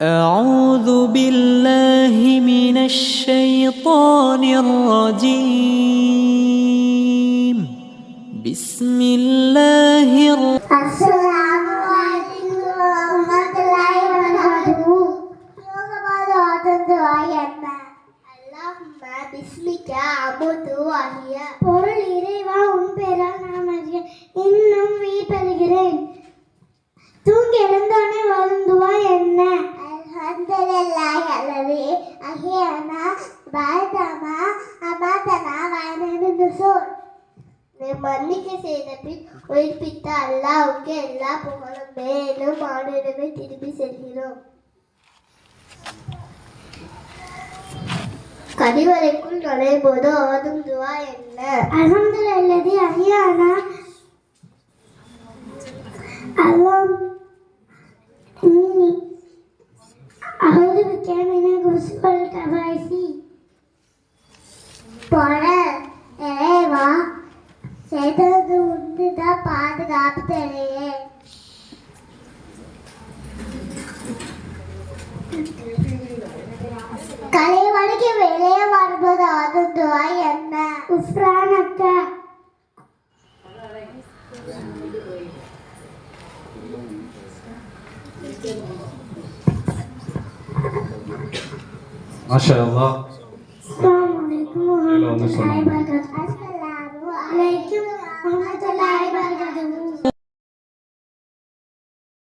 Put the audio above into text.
أعوذ بالله من الشيطان الرجيم بسم الله الرحمن Assalamualaikum warahmatullahi wabarakatuh. என்ன அல்லாஹும்ம பிஸ்மிக அபுது வஹிய பொருள் இறைவா உன் பெயரால் நான் அறிய இன்னும் வீப்பெறுகிறேன் தூங்கி எழுந்தோனே அல்லதி அஹியனா பாதமா அமாதனா வயனது நுசூர் மன்னிக்க செய்த பின் உயிர்ப்பித்த அல்லாவுக்கு எல்லா புகழும் மேலும் ஆடிடமே திரும்பி செல்கிறோம். கடிவரைக்குள் நுழையும் போது ஓதும் துவா என்ன? அல்ஹம்துலில்லாஹி அஹியானா அல்லாம் போல இறைவா செய்தது உண்டுதான் பாதுகாப்பு தெரியே கலைவழிக்கு வெளியே வரும்போது அதுந்துவா என்ன உஃப்ரான் அக்கா மாஷா அல்லாஹ் அஸ்ஸலாமு அலைக்கும்